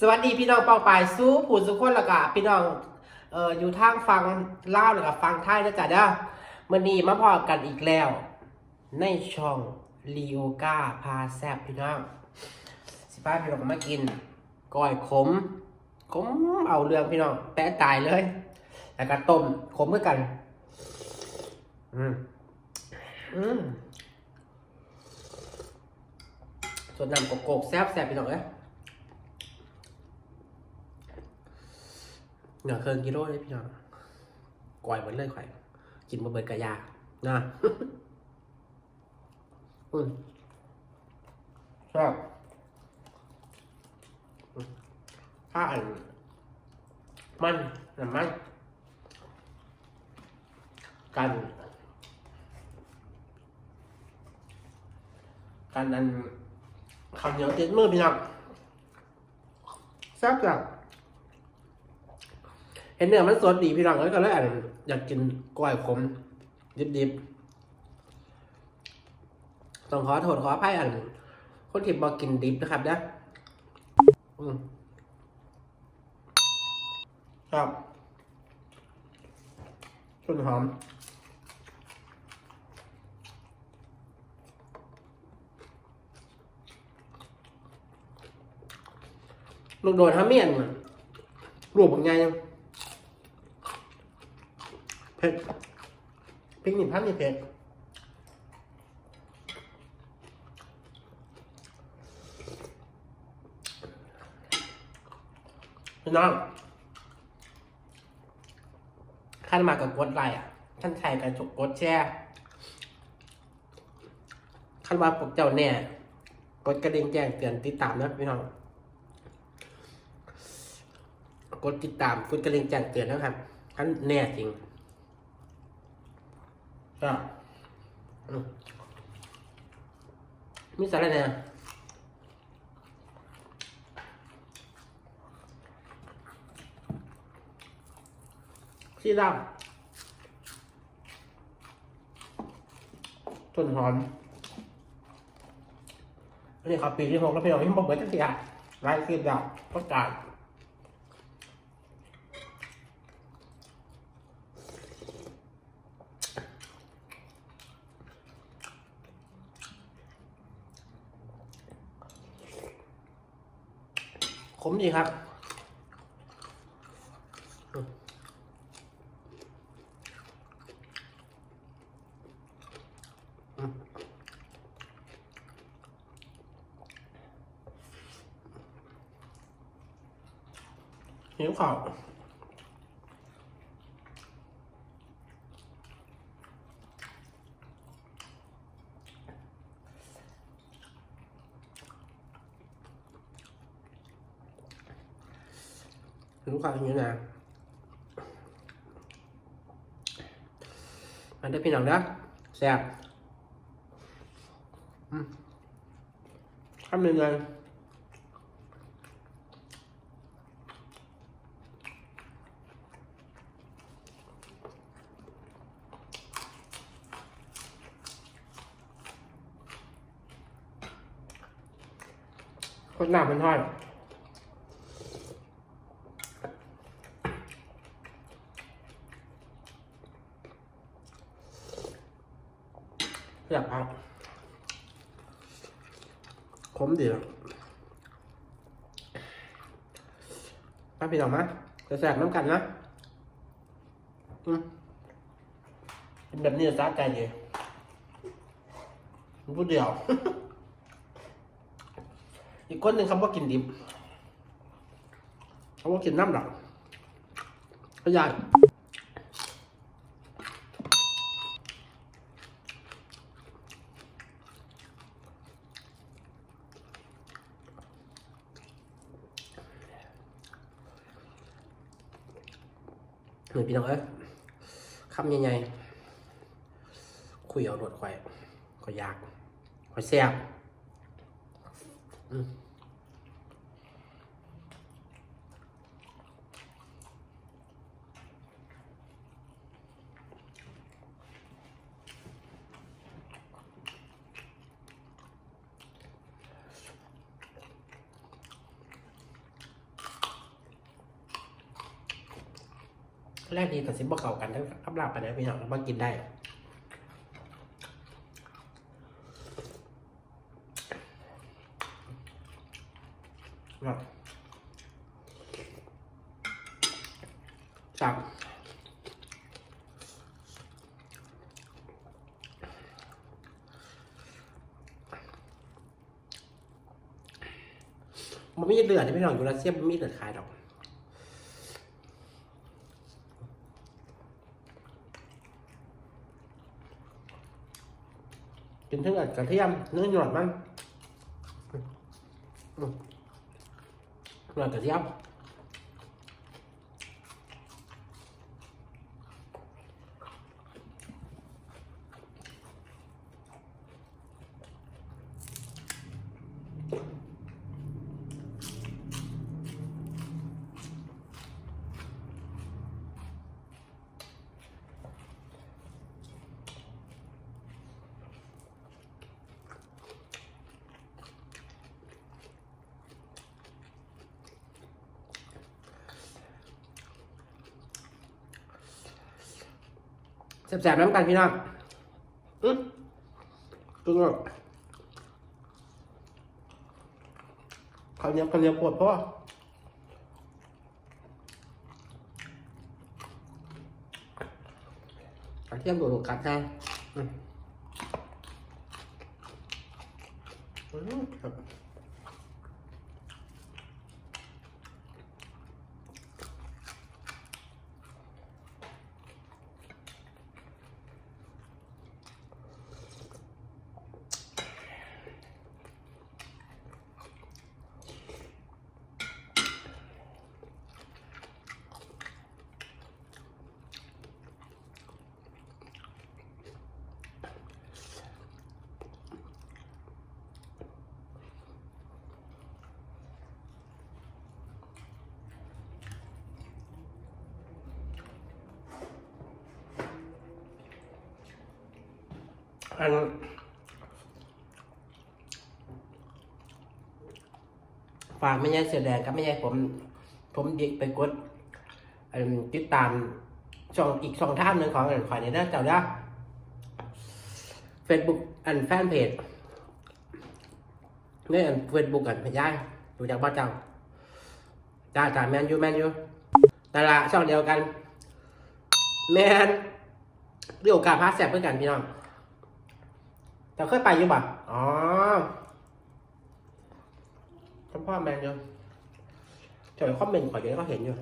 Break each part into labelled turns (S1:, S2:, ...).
S1: สวัสดีพี่น้องเปองปายสู้ผู้สุขคนและกะพี่น้องเอ่ออยู่ทางฟังเล่าวแล้วก็ฟังไทยนะจ๊ะเด้อมื่อนี้มาพอกันอีกแล้ว ในช่องลีโอกาพาแซบพี่น้องสิป้าพี่น้องมากินก้อยขมขมเอาเรื่องพี่น้องแปะตายเลย แล้วก็ต้มขมเหมือนกัน อืมอืม ส่วนน้ำโกกแซ่บแซ่บพี่น้องเอ้ยเหนือเคิงกิโลเลยพี่น้องก่อยเหมดเลยข่อย กินมาเบิดกระยานะอืมชอบถ้าอันมันน้ำมันกันกันอัน ข้าวเหนียวติดมือพี่น้องแซ่บจังเห็นเนื้อมันสดดีพี่น้องก็เลยอ่นอยากกินกล้วยขมดิบๆต้องขอโทษขออภัยอัน คนที่บอกกินดิบนะครับนะครับต้นหอม ลูกโดดทำเมียนรูปเป็นไงยังเผ็ดพริกหนึ่งพันนี่เผ็ดพี่น้องขั้นมากับกดไลค์อะขั้นใช้กับจกกดแชร์ขั้นว่าพวกเจ้าแน่กดกระดิ่งแจ้งเตือนติดตามนะพี่น้อง กดติดตามกดกระดิ่งแจ้งเตือนนะครับขั้นแน่จริงก็อืมมีสาระเนี่ยที่ดำต้นหอมอันนี้ครับปีที่หกแล้วพี่น้องยังบอกเหมือนกันทีอะไล่คลิปดาวประกาศ ขมดีครับหิวข่าว หิวข้าวอย่างนี้นะมันได้ องนะแซ่บอืมทำยังไงคนหนามันทอดอยากพักขมดีนะไปพี่น้องนะจะแสบน้ำกันนะอืมเป็นแบบนี้จะซักใจดีพูดเดียว อีกคนหนึ่งคำว่ากินดิบคำว่ากินน้ำหนักก็ยากเหนึ่งพี่น้องเอ้ยคำใหญ่ๆคุยเอารถควายก็ยากควายแซ่บอืม แรกดีแต่สิบ่เก่ากันทั้งกับลาบไปนะพี่น้องมากินได้ครับจับมันไม่เดือดที่พี่น้องอยู่รัสเซียมันไม่เดือดขายดอก กินทั้งกระเทียมเนื้อหยอดมันหยอดกระเทียม แสบๆน้ำกันพี่น้องอืมตึงอะข้าวเหนียวข้าวเหนียวปวดเพราะว่อกระเทียมโดดกัดแห้งอืมอืมครับ อันฝากไม่ใช่เสือแดงกับไม่ใช่ผม ผมดิกไปกดติดตามช่องอีกช่องทางหนึ่งของอันขอยในด้านเจ้าด้อเฟซบุ๊กอันแฟนเพจนี่อันเฟซบุ๊กอันพยายดูจากบ้านเจ้าจ้าจ้าแมนยูแมนยูแต่ละช่องเดียวกัน แมนเรียกโอกาสพาแสบเพื่อนกันพี่น้อง เธอเคยไปอยู่ป่ะอ๋อท่านพ่อแมนอยู่เจอคอมเมนต์ขอนอยู่ก็เห็นอยู่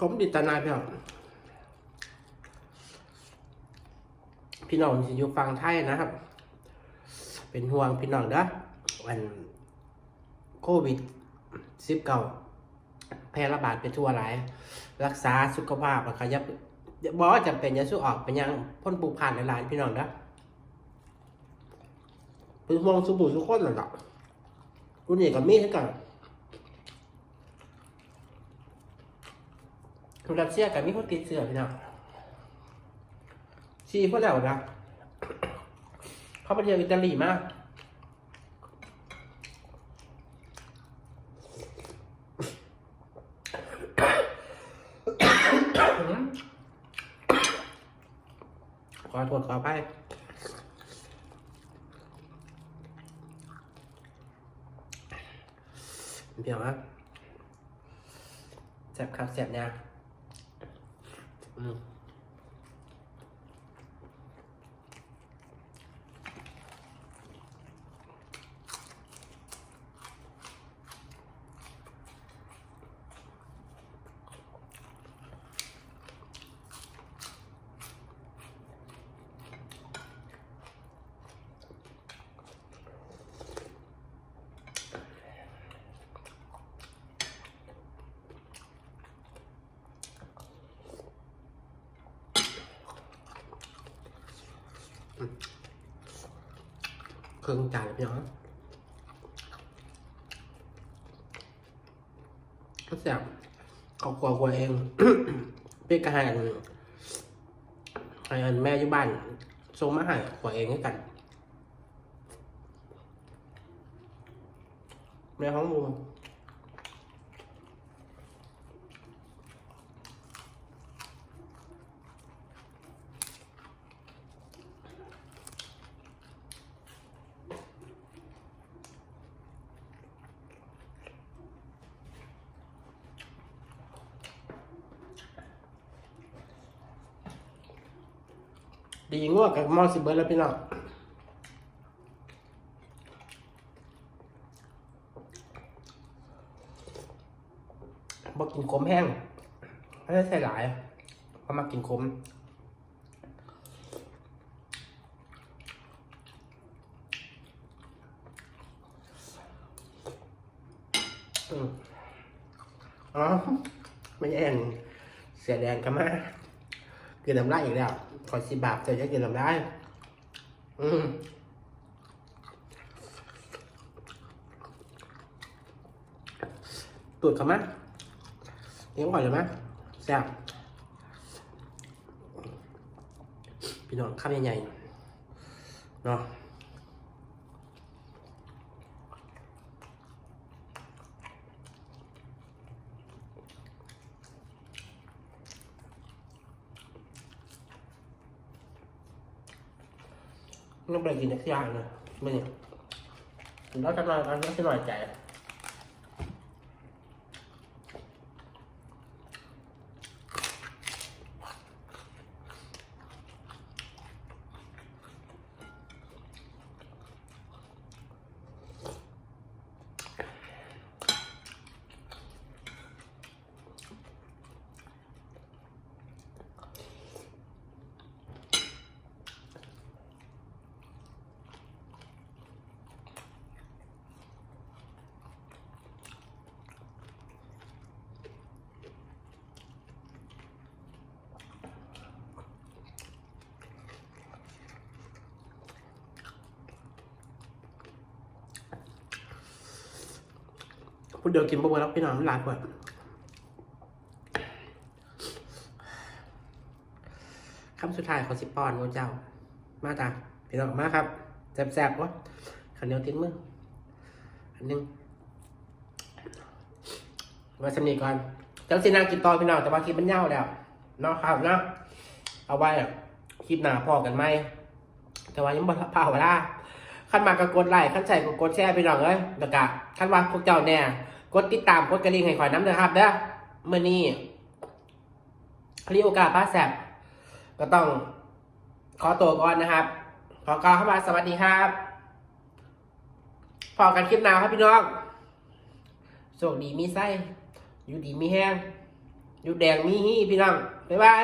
S1: ผมดิตนายพี่น้องพี่น้องที่อยู่ฟังไทยนะครับ เป็นห่วงพี่น้องเด้อวันโควิดสิบเก้าแพร่ระบาดไปทั่วหลาย รักษาสุขภาพแล้วก็อยับบอกว่าจำเป็นอย่าสู้ออกเป็นยังพ้นปูผ่านหลายพี่น้องเด้อเป็นห่วงสุบุสุขคนหรอกรุ่นนี้กับมีเท่ากันุรัสเซียกับมีคนติดเชื้อพี่น้องชีพวกแล้วนะเขาไปเที่ยวอิตาลีมากขอโทษขอไปเดี๋ยวนะแสบครับแสบเนี่ย อื เครื่องจานพี่น้องก็แซ่บเขากลัวกลัวเองเป็นกระหายอันแม่อยู่บ้านส่งมาให้กลัวเองให้กันแม่ห้องมู ดีง่วงกับมอสิเบิร์ดแล้วพี่น้องบอกกินขมแห้งไม่ได้ใส่หลายเพราะมากินขมอ๋อไม่แอนเสียแดงกันมาเกินลำไรอีกแล้ว ขอสิบาทเจอจะกินลำได้ อืมตูดเขามาเลี้ยงก่อนเลยไหมแซ่บพี่น้องข้ามใหญ่ๆเนาะ ไม่ไปกินนักยางเลยไม่เนี่ยแล้วจะนอนกันก็จะหน่อยใจ พูดเดียวกินบ่เบอร์แล้วพี่น้องมันหลายกว่าคำสุดท้ายของสิปอนโมเจ้า มาตาพี่น้องมาครับแซ่บๆวะขันเหนียวติ้นมืออันหนึงมาสนีก่อนจังสินางกินต่อพี่น้องแต่ว่าคลิปมันยาวแล้วเนาะครับเนาะเอาไว้อะคลิปหน้าพอกันไหมแต่ว่ายังบ่พาเวลา ขั้นมาก็กดไลค์ขั้นใส่ก็กดแชร์ไปน้องเอ้ยแล้วก็ขั้นว่าพวกเจ้าแน่กดติดตามกดกระดิ่งให้ข่อยน้ำเด้อครับเด้อเมื่อนี้รีโอกาสป้าแสบก็ต้องขอตัวก่อนนะครับ ขอกล่าวเข้ามาสวัสดีครับพอกันคลิปหน้าครับพี่น้องโชคดีมีไส้อยู่ดีมีแห้งอยู่แดงมีฮี่พี่น้องบ๊ายบาย